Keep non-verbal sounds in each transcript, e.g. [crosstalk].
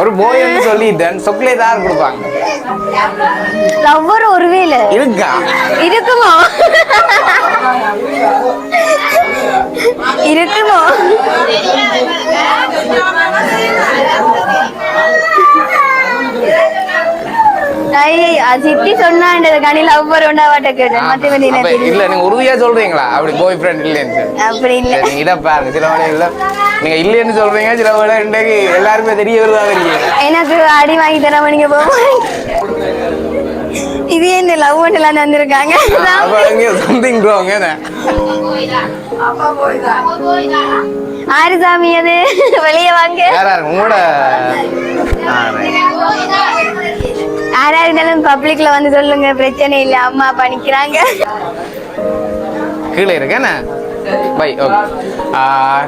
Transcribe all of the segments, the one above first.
ஒரு போய்ன்னு சொல்லிட்டேன் சொக்லே தான் கொடுப்பாங்க. லவ்வர் ஒருவேளை இருக்கா? இருக்குமோ? இருக்குமோ? [laughs] [laughs] சித்தி சொன்னாண்டது கனி லவ்வர் உண்டாவாட்ட கேட்டேன். எனக்கு இல்ல நீங்க உறுதியா சொல்றீங்களா? அப்படி பாய் ஃப்ரெண்ட் இல்லைன்னு. அப்படி இல்ல. சரி, நீங்க இதை பாருங்க. சில வேலை இல்ல. நீங்க இல்லைன்னு சொல்றீங்க சில வேலை இன்றைக்கு எல்லாருமே தெரிய வருதா தெரியும் எனக்கு அடி வாங்கி தர நீங்க போக இது என்ன லவ் அப்ப அங்கே சம்திங் ரோங் ஆறு சாமி அது. வெளியே வாங்க. உங்களோட. யாரா இருந்தாலும் பப்ளிக்ல வந்து சொல்லுங்க பிரச்சனை இல்ல அம்மா அப்பா நிக்கிறாங்க கீழே இருக்கு என்ன? பை ஓகே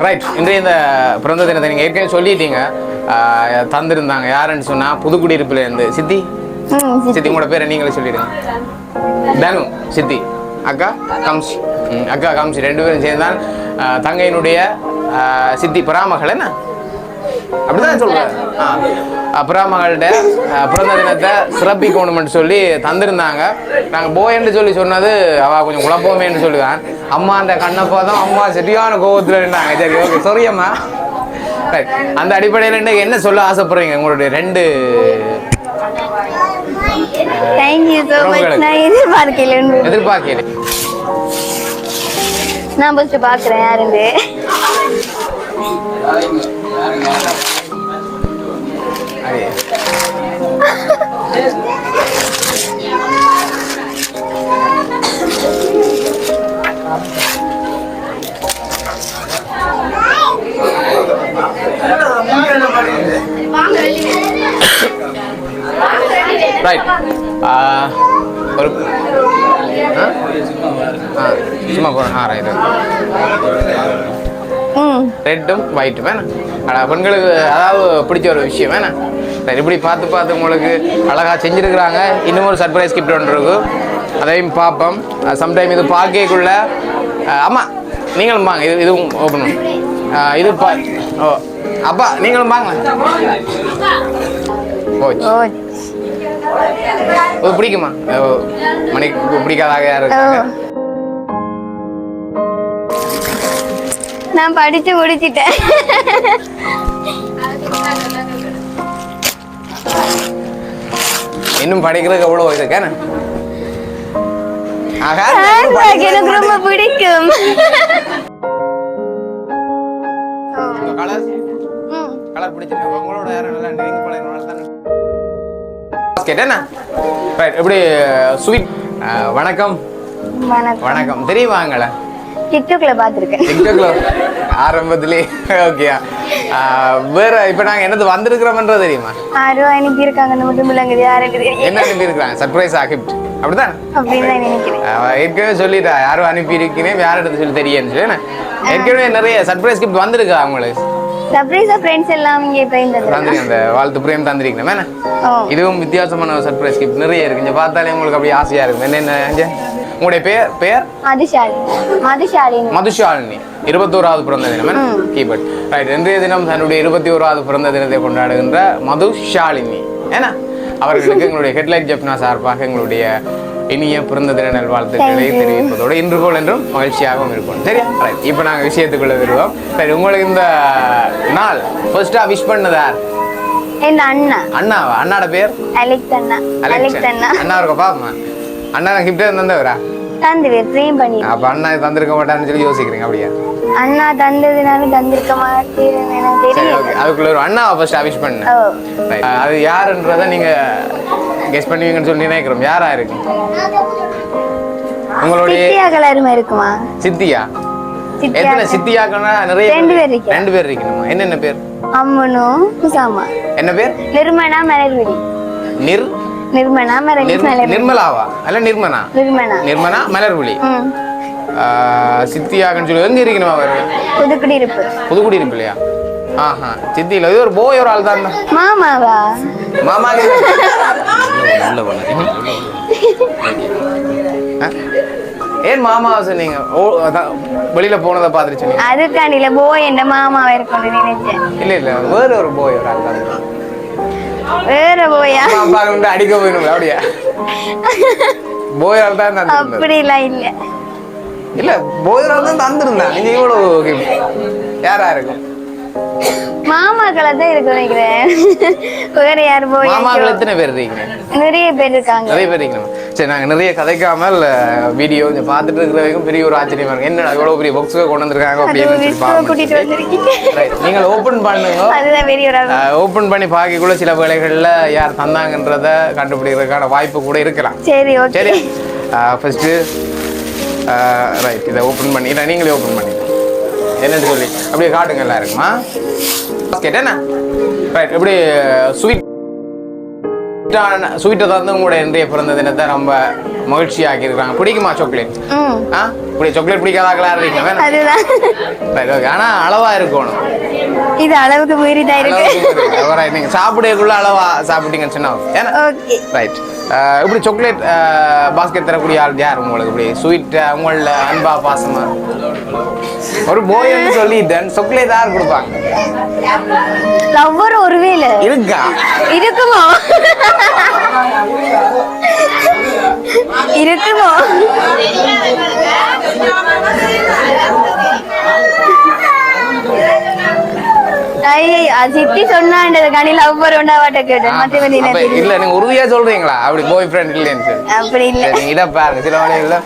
ரைட் இன்றைய இந்த பிறந்த தினத்தை நீங்கள் ஏற்கனவே சொல்லிட்டீங்க. தந்திருந்தாங்க. யாருன்னு சொன்னா புதுக்குடியிருப்புல இருந்து சித்தி. சித்தி உங்களோட பேரை நீங்களே சொல்லிடுங்க. தனு சித்தி. அக்கா கம்சி அக்கா கம்சி ரெண்டு பேரும் சேர்ந்தான் தங்கையினுடைய சித்தி பராமகள் என்ன? அப்படிதான் சொல்றேன் ஆ. பராமகள்கிட்ட பிறந்த தினத்தை சிறப்பிக்கணும்னு சொல்லி தந்திருந்தாங்க. நாங்க போயன்னு சொல்லி சொன்னது அவ கொஞ்சம் குழப்பமேன்னு சொல்லுவான் அம்மா அந்த கண்ணப்பா தான் அம்மா சரியான கோவத்துல இருந்தாங்க சரி ஓகே. சாரி அம்மா. Right. அந்த அடிப்படையில் என்ன சொல்ல ஆசைப்படுறீங்க? உங்களுடைய ரெண்டு so much. உறவுகளுக்கு. நான் எதிர்பார்க்கல உண்மையிலே. எதிர்பார்க்கல நான் ஃபர்ஸ்ட் பாக்குறேன் யாருந்து அதே ரைட் uh, ஒரு ah, சும்மா போகிறேன் ஆ ரைட் ரெட்டும் ஒயிட்டும் வேணாம் ஆனால் பெண்களுக்கு அதாவது பிடிச்ச ஒரு விஷயம் வேணாம் சரி இப்படி பார்த்து பார்த்து உங்களுக்கு அழகாக செஞ்சுருக்குறாங்க. இன்னும் ஒரு சர்ப்ரைஸ் கிஃப்ட் ஒன்று இருக்கு. அதையும் பார்ப்போம். சம்டைம் இது பார்க்கக்குள்ள ஆமாம் நீங்களும் வாங்க. இது இதுவும் ஓப்பன் இது பா ஓ அப்பா நீங்களும் வாங்க. போச்சு பிடிக்குமா? மணிக்கு பிடிக்காதாக யார் நான் படிச்சு முடிச்சிட்டேன். இன்னும் படிக்கிறதுக்கு எவ்வளோ இருக்கேன் எனக்கு ரொம்ப பிடிக்கும். கலர் பிடிச்சிருக்கு. உங்களோட யாரும் நல்லா தானே? எப்படி ஸ்வீட் வணக்கம். வணக்கம். தெரியுமாங்களே டிக்டாக்ல பாத்திருக்கேன் டிக்டாக்ல ஆரம்பத்திலே? ஓகே வேற இப்போ நாங்கள் என்னது வந்திருக்கிறோம்ன்றது தெரியுமா? யாரோ அனுப்பி இருக்காங்கன்னு மட்டும் இல்லைங்க யாருக்கு தெரியும் என்ன அனுப்பியிருக்கிறாங்க சர்ப்ரைஸ் கிஃப்ட் அப்படிதான்? ஏற்கனவே சொல்லிட்டா யாரும் அனுப்பி இருக்கேன் யார் இடத்துல சொல்லி என்ன? ஏற்கனவே நிறைய சர்ப்ரைஸ் கிஃப்ட் வந்திருக்கா அவங்களுக்கு? சர்ப்ரைஸா ஃப்ரெண்ட்ஸ் எல்லாம் இங்கே போய் தந்திரிங்க அந்த வாழ்த்து பிரேம் தந்திருக்கணும் என்ன? ஓ. இதுவும் வித்தியாசமான சர்ப்ரைஸ் கிஃப்ட் நிறைய இருக்கு. இங்க பார்த்தாலே உங்களுக்கு அப்படியே ஆசையா இருக்கும். என்னென்ன இங்க? உங்களுடைய பேர்? பேர் மதுஷாலினி மதுஷாலினி இருபத்தோராவது பிறந்த தினம் கீபர்ட். ரைட் இன்றைய தினம் தன்னுடைய இருபத்தி ஓராவது பிறந்த தினத்தை கொண்டாடுகின்ற மதுஷாலினி ஏன்னா அவர்களுக்கு எங்களுடைய ஹெட்லைட் ஜப்னா சார்பாக எங்களுடைய இனிய பிறந்த தின நல்வாழ்த்துக்களை. தெரிவிப்பதோடு இன்று போல் என்றும் மகிழ்ச்சியாகவும் இருக்கும் சரியா? ரைட் இப்போ நாங்கள் விஷயத்துக்குள்ள வருவோம். சரி உங்களுக்கு இந்த நாள் ஃபர்ஸ்டா விஷ் பண்ணது யார்? என் அண்ணா. அண்ணாவா? அண்ணாட பேர்? அலெக்ஸ் அண்ணா. அலெக்ஸ் அண்ணா. அண்ணா. இருக்க பாப்பா அண்ணா கிஃப்டே தந்தவரா? தந்து ட்ரீம் பண்ணி அப்ப அண்ணா தந்திருக்க மாட்டான்னு சொல்லி யோசிக்கிறீங்க அப்படியா? அண்ணா தந்ததுனால தந்திருக்க மாட்டேன்னு எனக்கு ஓகே அதுக்குள்ள ஒரு அண்ணாவை ஃபர்ஸ்ட் அவிஷ் Right. அது யாருன்றதை நீங்க கெஸ் பண்ணுவீங்கன்னு சொல்லி நினைக்கிறோம். யாரா இருக்கு உங்களுடைய கலருமா இருக்குமா? சித்தியா? எத்தனை சித்தியாக்கனா நிறைய ரெண்டு பேர் இருக்கு. ரெண்டு பேர் இருக்கணுமா? என்னென்ன பேர்? அம்மனு குசாமா. என்ன பேர்? நிர்மனா மலர்விழி. நிர் நிர்மலாவா? அல்ல நிர்மனா? நிர்மனா நிர்மனா மலர்விழி. ம். சித்தியாக்கன்னு சொல்லி எங்க இருக்கணுமா அவர்? புதுக்குடி இருப்பு புதுக்குடி இருக்கு இல்லையா? ஆஹா சித்தி இல்ல இது ஒரு போய் ஒரு ஆள் தான். மாமாவா? மாமா [laughs] ஏன் மாமா சொன்னீங்க? ஓ வெளியில போனதை பார்த்துட்டு சொன்னீங்க. அதுக்காண்டில போய் என் மாமாவா இருக்கும்னு நினைச்சேன். இல்ல இல்ல வேற ஒரு போய் ஒரு ஆள் தான். வேற போயா? வந்து அடிக்க போயிடும் அப்படியா? போயால் தான் தந்துருந்தது. அப்படிலாம் இல்ல. இல்ல போயால் தான் தந்திருந்தான் நீங்க இவ்வளவு யாரா இருக்கும்? மாமாக்களை தான் இருக்கு நினைக்கிறேன். வேற யார் போய் மாமாக்கள் எத்தனை பேர் இருக்கீங்க? நிறைய பேர் இருக்காங்க. நிறைய பேர் இருக்கீங்க. சரி நாங்க நிறைய கதைக்காமல் வீடியோ கொஞ்சம் பார்த்துட்டு இருக்கிற வரைக்கும் பெரிய ஒரு ஆச்சரியமா இருக்கு. என்னடா இவ்வளவு பெரிய புக்ஸ் கொண்டு வந்திருக்காங்க அப்படின்னு. நீங்கள் ஓபன் பண்ணுங்க. ஓபன் பண்ணி பார்க்கக்குள்ள சில வேலைகள்ல யார் தந்தாங்கன்றத கண்டுபிடிக்கிறதுக்கான வாய்ப்பு கூட இருக்கலாம். சரி ஓகே சரி. ஃபர்ஸ்ட்டு ரைட் இதை ஓப்பன் பண்ணி இதை நீங்களே ஓப்பன் பண்ணி என்னன்னு சொல்லி அப்படியே காட்டுங்க எல்லாருக்குமா? என்ன? ரைட் இப்படி ஸ்வீட் ஸ்வீட்டை தந்து உங்களோட இன்றைய பிறந்த தினத்தை ரொம்ப மகிழ்ச்சியாக்கி இருக்காங்க பிடிக்குமா சாக்லேட் ஆ? இப்படி சாக்லேட் பிடிக்காதாக்களா இருக்கீங்க அதுதான். ஆனால் அளவா இருக்கணும். இது அளவுக்கு மீறி தான் இருக்கு. நீங்க சாப்பிடக்குள்ள அளவா சாப்பிட்டீங்கன்னு சொன்னா ரைட் இப்படி சாக்லேட் பாஸ்கெட் தரக்கூடிய ஆள் யார் உங்களுக்கு? இப்படி ஸ்வீட் உங்கள அன்பா பாசமா? ஒரு போயன்னு சொல்லிட்டேன் சாக்லேட் யார் கொடுப்பாங்க? லவ்வர் ஒருவேளை இருக்கா? இருக்குமோ? இருக்குமோ? சித்தி சொன்னாண்டது கனி லவ்வர் உண்டாவாட்ட கேட்டேன். மற்றபடி அப்ப எனக்கு இல்ல நீங்க உறுதியா சொல்றீங்களா? அப்படி பாய் ஃப்ரெண்ட் இல்லைன்னு அப்படி இல்ல. நீங்க இதை பாருங்க. சில வேலைகள்ல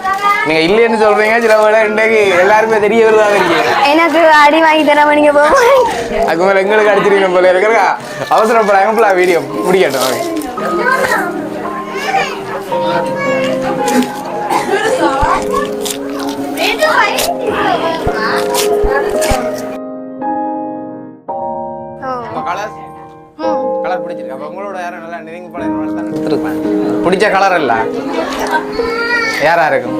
நீங்க இல்லைன்னு சொல்றீங்க சில வேலை இன்றைக்கு எல்லாருமே தெரிய இருக்கீங்க. எனக்கு அடி வாங்கி தர நீங்க போக அதுக்கு மேல எங்களுக்கு அடிச்சிருக்கீங்க போல இருக்கிறா அவசரப்படாங்க போல வீடியோ முடிக்கட்டும். Okay. உங்க கலர். கலர் பிடிச்சிருக்கு. அப்ப உங்களோட யாரும் நல்லா நெருங்கி பழகினால தான் எடுத்துருப்பேன் பிடிச்ச கலர் இல்ல? யாரா இருக்கும்?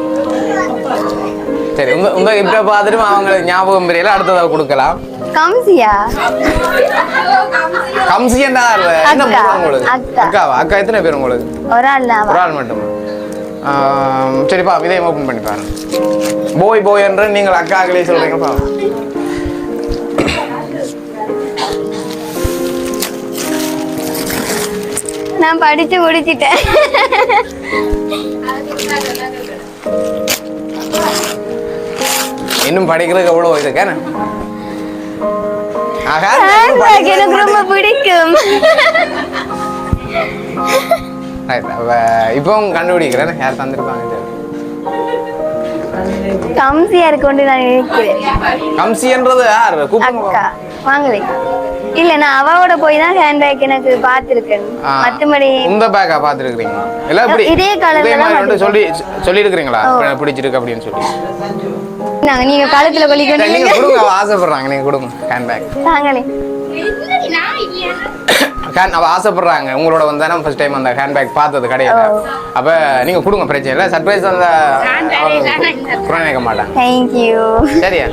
சரி உங்க உங்க இப்ப பார்த்துட்டு அவங்களுக்கு ஞாபகம் பெரியல அடுத்ததாக கொடுக்கலாம். கம்சியா? கம்சி என்ன என்ன உங்களுக்கு? அக்கா. அக்காவா? அக்கா எத்தனை பேர் உங்களுக்கு? ஒரு ஆள் ஒரு ஆள் மட்டும்? சரிப்பா இதையும் ஓப்பன் பண்ணி பாருங்க. போய் போய் என்று நீங்கள் அக்காக்களே சொல்றீங்கப்பா நான் படிச்சு முடிச்சிட்டேன். இன்னும் படிக்கிறதுக்கு எவ்வளோ இதுக்கேன எனக்கு ரொம்ப பிடிக்கும். இப்போ கண்டுபிடிக்கிறேன். யார் தந்திருப்பாங்க கம்சியா இருக்கொண்டு நான் நினைக்கிறேன் கம்சின்றது யார்? கூப்பிடுங்க. வாங்களே இல்ல நான் அவவோட போய் தான் ஹேண்ட்பேக் எனக்கு பார்த்திருக்கேன். ஆ. மத்தபடி உந்த பேக்கா பார்த்துருக்கீங்களா இல்லை இப்படி இதே இதே தான் சொல்லி. சொல்லியிருக்கிறீங்களா? ஓ. பிடிச்சிருக்கு அப்படின்னு சொல்லி. நாங்க நீங்க காலத்துல சரி, கொல்லிக்கொண்டு நீங்க கொடுங்க ஆசைப்படுறாங்க நீங்க கொடுங்க ஹேண்ட் பேக் தாங்களே ஹேண்ட் அவ ஆசைப்படுறாங்க உங்களோட வந்து ஃபர்ஸ்ட் டைம் அந்த ஹேண்ட் பேக் பார்த்தது கிடையாது. அப்ப நீங்க கொடுங்க பிரச்சனை இல்லை. சர்ப்ரைஸ் அந்த புறநினைக்க மாட்டாங்க. தேங்க்யூ சரியா.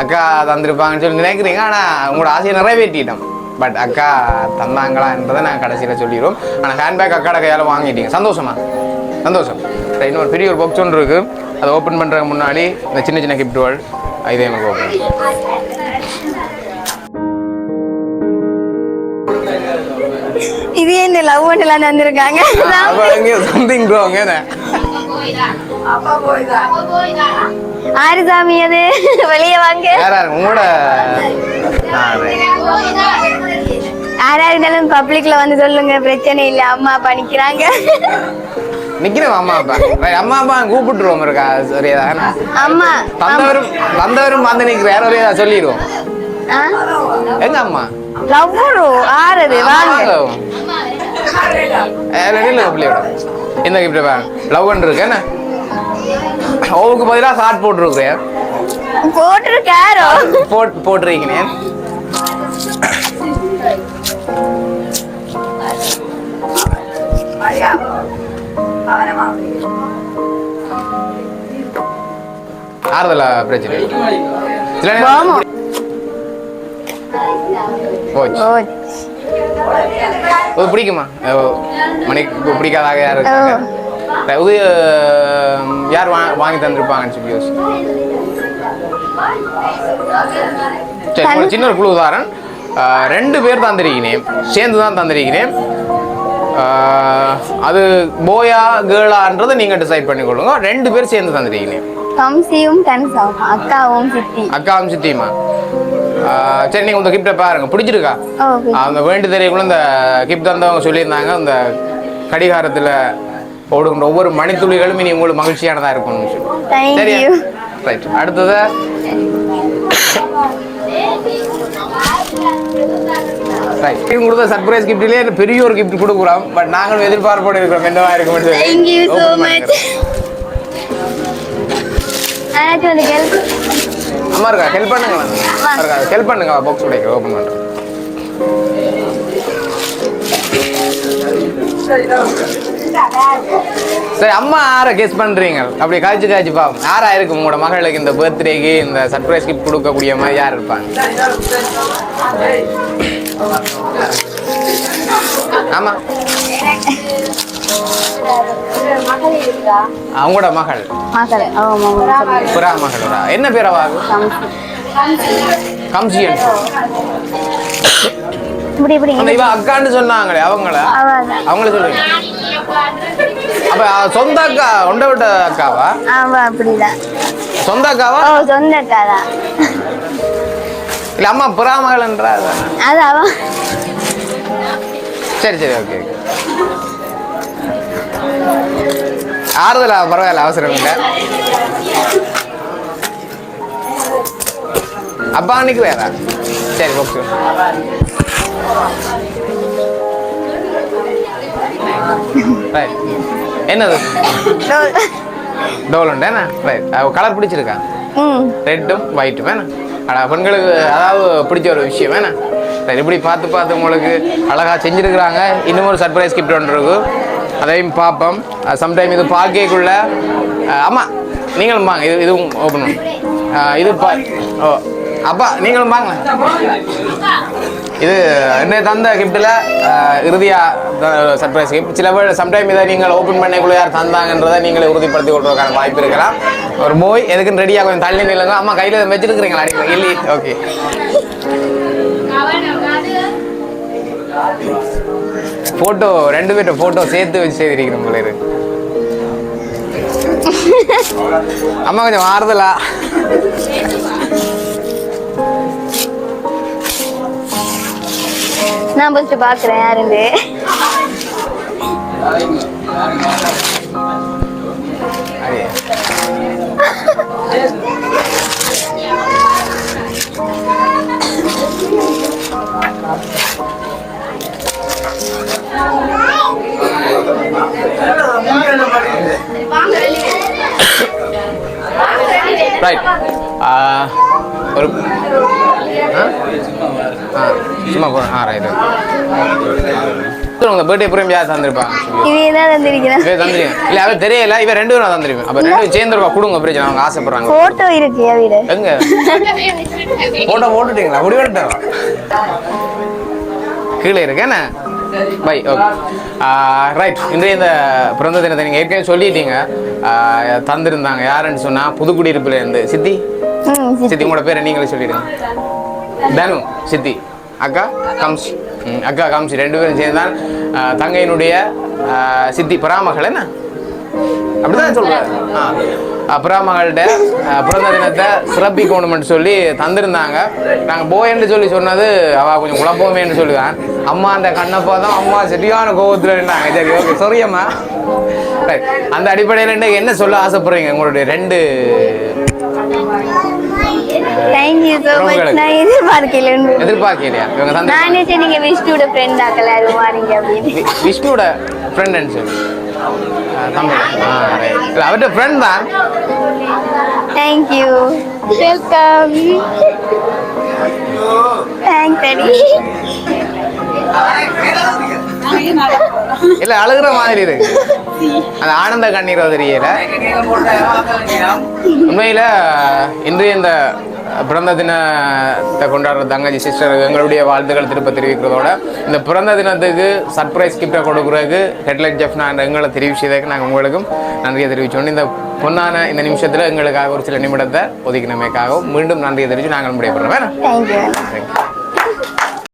அக்கா தந்திருப்பாங்கன்னு சொல்லி நினைக்கிறீங்க. ஆனா உங்களோட ஆசையை நிறைவேற்றிட்டோம். பட் அக்கா தந்தாங்களான்றதை நான் கடைசியில் சொல்லிடுவோம். ஆனால் ஹேண்ட்பேக் அக்காட கையால் வாங்கிட்டீங்க. சந்தோஷமா? சந்தோஷம். இன்னொரு பெரிய ஒரு பாக்ஸ் ஒன்று இருக்கு. அதை ஓப்பன் பண்ணுறதுக்கு முன்னாடி இந்த சின்ன சின்ன கிஃப்ட் வேர்ல்ட் இதே எனக்கு ஓப்பன் இது என்ன லவ் பண்ணலாம் எங்கேயோ சம்திங் ரோங் என்ன? ஆறு சாமி அது? வெளியே வாங்க. உங்களோட. யாரா இருந்தாலும் பப்ளிக்ல வந்து சொல்லுங்க பிரச்சனை இல்ல அம்மா அப்பா நிக்கிறாங்க. நிக்கிறோம் அம்மா அப்பா. அம்மா அப்பா கூப்பிட்டுருவோம் இருக்கா? சரியா அம்மா தந்தவரும் தந்தவரும் வந்து நிற்கிற யாரோ ஒரே சொல்லிடுவோம். எங்க அம்மா? லவ் ஆறுது வாங்க. பிள்ளையோட. இந்த கிஃப்ட் பாருங்க லவ் இருக்கு என்ன? ஓவுக்கு பதிலாக ஹார்ட் போட்டுருக்குறேன். போட்டிருக்காரோ போட் போட்டிருக்கீங்க ஆறுதல பிரச்சனை பிடிக்குமா? மணிக்கு பிடிக்காதாக யார் இது யார் வா வாங்கி தந்திருப்பாங்கன்னு சொல்லி யோசி சரி ஒரு சின்ன ஒரு குழு உதாரணம். ரெண்டு பேர் தந்திருக்கிறேன். சேர்ந்து தான் தந்திருக்கிறேன். அது போயா கேர்ளான்றதை நீங்கள் டிசைட் பண்ணிக்கொள்ளுங்க ரெண்டு பேர் சேர்ந்து தந்திருக்கிறேன். கம்சியும் கன்சாவும் அக்காவும் சித்தி. அக்காவும் சித்தியுமா? சரி நீங்கள் இந்த கிஃப்டை பாருங்க. பிடிச்சிருக்கா? அந்த வேண்டு தெரியக்குள்ள இந்த கிஃப்ட் தந்தவங்க சொல்லியிருந்தாங்க. இந்த கடிகாரத்தில் ஓடுகின்ற ஒவ்வொரு மணித்துளிகளும் இனி உங்களுக்கு மகிழ்ச்சியானதாக இருக்கும்னு சொல்லி. Thank சரியா. ரைட் அடுத்தது. ரைட் கொடுத்த சர்ப்ரைஸ் கிஃப்ட்லேயே பெரிய ஒரு கிஃப்ட் கொடுக்குறோம் பட் நாங்களும் எதிர்பார்ப்போடு இருக்கிறோம். என்னவா இருக்கும் Thank you so much. அண்ணாச்சி வந்து கேள்வி அம்மா இருக்கா? ஹெல்ப் பண்ணுங்களா இருக்கா? ஹெல்ப் பண்ணுங்க. பாக்ஸ் உடைக்க. ஓப்பன் பண்ணுறேன் சரி அம்மா யாரை கெஸ் பண்றீங்க? அப்படி காய்ச்சி காய்ச்சி பாப்போம் யாரா இருக்கும் உங்களோட மகளுக்கு இந்த பர்த்டேக்கு இந்த சர்ப்ரைஸ் கிஃப்ட் கொடுக்கக்கூடிய மாதிரி யார் இருப்பாங்க? ஆமா. அவங்களோட மகள். புறா மகளோட. என்ன பேர் கம்சியன். இப்படி இப்படி. அந்த இவ அக்கான்னு சொன்னாங்களே அவங்கள? அவங்கள சொல்றீங்க. அப்ப அவ சொந்த அக்கா ஒண்ட விட்ட அக்காவா? ஆமா அப்படிதான். சொந்த அக்காவா? ஓ சொந்த அக்கா தான் இல்ல அம்மா புறா மகள்ன்றா அதானே? அது அவன் சரி சரி ஓகே ஓகே. ஆறுதலா பரவாயில்ல அவசரம் இல்லை. அப்பா அன்னைக்கு வேறா? சரி ஓகே. ரைட் என்னது? டோல். உண்டு என்ன? ரைட் கலர் பிடிச்சிருக்கா? ம். ரெட்டும் ஒயிட்டும் வேணா ஆனால் பெண்களுக்கு அதாவது பிடிச்ச ஒரு விஷயம் வேணா சரி இப்படி பார்த்து பார்த்து உங்களுக்கு அழகாக செஞ்சுருக்குறாங்க. இன்னும் ஒரு சர்ப்ரைஸ் கிஃப்ட் ஒன்று இருக்கு. அதையும் பார்ப்போம். சம்டைம் இது பார்க்கக்குள்ள ஆமாம் நீங்களும் வாங்க. இது இதுவும் ஓப்பன் இது பா ஓ அப்பா நீங்களும் வாங்க. இது என்ன தந்த கிஃப்ட்டில் இறுதியாக சர்ப்ரைஸ் கிஃப்ட் சில பேர் சம்டைம் இதை நீங்கள் ஓப்பன் பண்ணக்குள்ள யார் தந்தாங்கன்றதை நீங்களே உறுதிப்படுத்தி கொள்றதுக்கான வாய்ப்பு இருக்கலாம். ஒரு மூவி எதுக்குன்னு ரெடியாக கொஞ்சம் தள்ளி நில்லுங்க. அம்மா கையில் வச்சிருக்கிறீங்களா? அடிக்கல இல்லி ஓகே ஃபோட்டோ ரெண்டு பேர்ட்ட ஃபோட்டோ சேர்த்து வச்சு செய்திருக்கிறோம் போல இருக்கு. அம்மா கொஞ்சம் மாறுதலா? நான் ஃபர்ஸ்ட் பாக்குறேன் யாருந்து ரைட் uh, ஒரு சும்மா ஆ ரைட் உங்க பர்த்டே புரியும் யார் தந்திருப்பாங்க இது என்ன தந்திருக்கிறேன்? இவ தந்துருங்க இல்ல அவ தெரியல இவ ரெண்டு பேரும் தந்துருப்பேன் அப்ப ரெண்டு பேரும் சேர்ந்து ரூபா கொடுங்க பிரச்சனை அவங்க ஆசைப்படுறாங்க. போட்டோ இருக்கு வீடு. எங்க? போட்டோ போட்டுட்டீங்களா? முடிவெடுத்தா கீழே இருக்கு என்ன? பை ஓகே ரைட் இன்றைய இந்த பிறந்த தினத்தை நீங்கள் ஏற்கனவே சொல்லிட்டீங்க. தந்திருந்தாங்க. யாருன்னு சொன்னா புதுக்குடியிருப்புல இருந்து சித்தி? ம் சித்தி. சித்தி உங்களோட பேரை நீங்களே சொல்லிடுங்க. தனு சித்தி அக்கா கம்சி அக்கா கம்சி ரெண்டு பேரும் சேர்ந்தான் தங்கையினுடைய சித்தி பராமகள் என்ன? அப்படிதான் சொல்கிறேன் ஆ பராமகள்கிட்ட பிறந்த தினத்தை சிறப்பிக்கணும்னு சொல்லி தந்திருந்தாங்க. நாங்கள் போயேன்னு சொல்லி சொன்னது அவள் கொஞ்சம் குழப்பமேன்னு சொல்லுவேன் அம்மா அந்த கண்ணப்பா தான் அம்மா சரியான கோபத்தில் இருந்தாங்க சரி ஓகே சொரியம்மா அந்த அடிப்படையில் என்ன சொல்ல ஆசைப்படுறீங்க? உங்களுடைய ரெண்டு So much. உறவுகளுக்கு. நான் எதிர்பார்க்கல. எதிர்பார்க்கலையா? இவங்க தந்து நான் நினைச்சேன் நீங்க விஷ்ணுவோட ஃப்ரெண்ட் ஆக்கல அது மாறீங்க அப்படின்னு. விஷ்ணுவோட ஃப்ரெண்ட் சொல்லி right. இல்ல, அவர்கிட்ட ஃப்ரெண்ட் தான். தேங்க் யூ வெல்கம் தேங்க்ஸ் அடி இல்ல அழுகுற மாதிரி இருக்கு அந்த ஆனந்த கண்ணீர் தெரியல உண்மையில இன்றைய இந்த பிறந்த தினத்தை கொண்டாடுற தங்கச்சி சிஸ்டர் எங்களுடைய வாழ்த்துக்கள் திருப்ப தெரிவிக்கிறதோட இந்த பிறந்த தினத்துக்கு சர்ப்ரைஸ் கிஃப்டை கொடுக்குறதுக்கு ஹெட்லைட் ஜெஃப் நான் எங்களை தெரிவிச்சதுக்கு நாங்கள் உங்களுக்கும் நன்றியை தெரிவிச்சோம் இந்த பொன்னான இந்த நிமிஷத்தில் எங்களுக்காக ஒரு சில நிமிடத்தை ஒதுக்கினமைக்காகவும் மீண்டும் நன்றியை தெரிவித்து நாங்கள் முடியப்படுறோம் வேணா? Thank you thank you